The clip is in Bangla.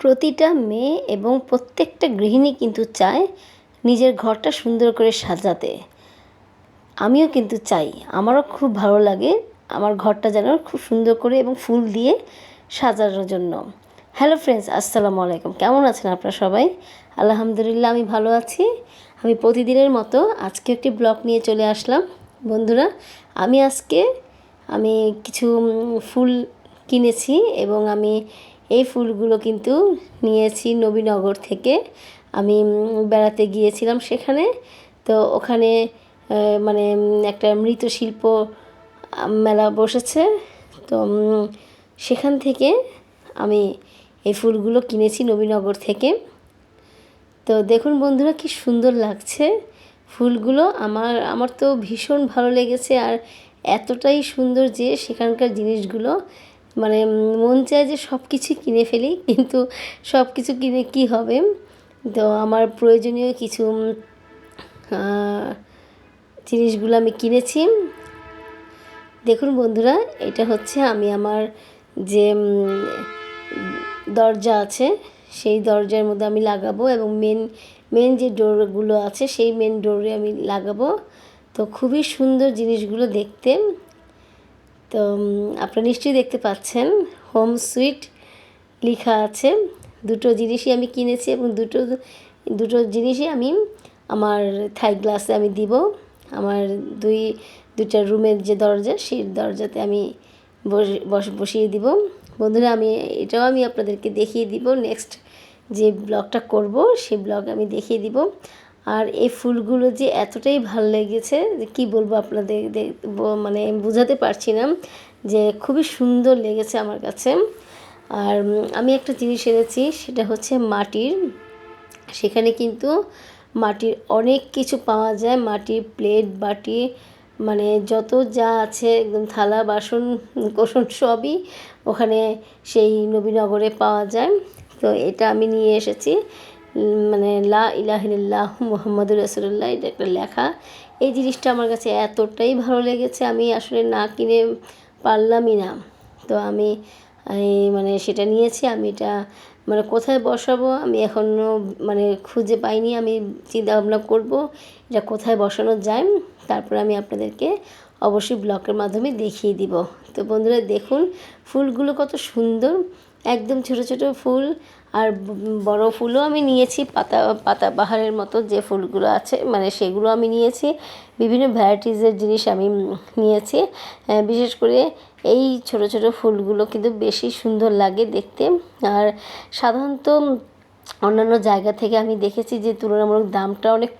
প্রতিটা মেয়ে এবং প্রত্যেকটা গৃহিণী কিন্তু চায় নিজের ঘরটা সুন্দর করে সাজাতে। আমিও কিন্তু চাই। আমারও খুব ভালো লাগে আমার ঘরটা যেন খুব সুন্দর করে এবং ফুল দিয়ে সাজানোর জন্য। হ্যালো ফ্রেন্ডস আসসালামু আলাইকুম। কেমন আছেন আপনারা সবাই? আলহামদুলিল্লাহ, আমি ভালো আছি। আমি প্রতিদিনের মতো আজকে একটি ব্লগ নিয়ে চলে আসলাম। বন্ধুরা, আমি আজকে আমি কিছু ফুল কিনেছি এবং আমি এই ফুলগুলো কিন্তু নিয়েছি নবীনগর থেকে। আমি বেড়াতে গিয়েছিলাম সেখানে। তো ওখানে মানে একটা মৃৎশিল্প আহ, মেলা বসেছে। তো সেখান থেকে আমি এই ফুলগুলো কিনেছি নবীনগর থেকে। তো দেখুন বন্ধুরা কি সুন্দর লাগছে ফুলগুলো। আমার আমার তো ভীষণ ভালো লেগেছে আর এতটাই সুন্দর যে সেখানকার জিনিসগুলো মানে মন চায় যে সব কিছু কিনে ফেলি, কিন্তু সব কিছু কিনে কি হবে? তো আমার প্রয়োজনীয় কিছু জিনিসগুলো আমি কিনেছি। দেখুন বন্ধুরা, এটা হচ্ছে আমি আমার যে দরজা আছে, সেই দরজার মধ্যে আমি লাগাবো এবং মেন মেন যে ডোরগুলো আছে, সেই মেন ডোরে আমি লাগাবো। তো খুবই সুন্দর জিনিসগুলো দেখতে। তো আপনারা নিশ্চয়ই দেখতে পাচ্ছেন, হোম সুইট লেখা আছে। দুটো জিনিসই আমি কিনেছি এবং দুটো দুটো জিনিসই আমি আমার থাই গ্লাসে আমি দিব। আমার দুই, দুইটা রুমের যে দরজা, সেই দরজাতে আমি বসে, বস- বসিয়ে দিব। বন্ধুরা, আমি, এটাও আমি আপনাদেরকে দেখিয়ে দিব। নেক্সট যে ব্লগটা করব, সেই ব্লগ আমি দেখিয়ে দিব। আর এই ফুলগুলো যে এতটাই ভালো লেগেছে, যে কী বলব আপনাদের মানে বোঝাতে পারছি না যে খুবই সুন্দর লেগেছে আমার কাছে। আর আমি একটা জিনিস এনেছি, সেটা হচ্ছে মাটির। সেখানে কিন্তু মাটির অনেক কিছু পাওয়া যায়, মাটির প্লেট, বাটি মানে যত যা আছে, একদম থালা, বাসন কোসন সবই ওখানে সেই নবীনগরে পাওয়া যায়। তো এটা আমি নিয়ে এসেছি। মানে লা ইলাহিল্লাহ মোহাম্মদুর রসুল্লাহ এটা একটা লেখা। এই জিনিসটা আমার কাছে এতটাই ভালো লেগেছে, আমি আসলে না কিনে পারলামই না। তো আমি মানে সেটা নিয়েছি, আমি এটা মানে কোথায় বসাবো, আমি এখনও মানে খুঁজে পাইনি, আমি চিন্তা ভাবনা করব, এটা কোথায় বসানো যায়। তারপর আমি আপনাদেরকে অবশ্যই ব্লকের মাধ্যমে দেখিয়ে দিব। তো বন্ধুরা দেখুন, ফুলগুলো কত সুন্দর। একদম ছোট ছোট ফুল আর বড় ফুলও আমি নিয়েছি। পাতা পাতা বাহারের মতো যে ফুলগুলো আছে মানে সেগুলো আমি নিয়েছি। বিভিন্ন ভ্যারাইটিসের জিনিস আমি নিয়েছি। বিশেষ করে এই ছোট ছোট ফুলগুলো কিন্তু বেশি সুন্দর লাগে দেখতে। আর সাধারণত অন্যান্য জায়গা থেকে আমি দেখেছি যে তুলনামূলক দামটা অনেক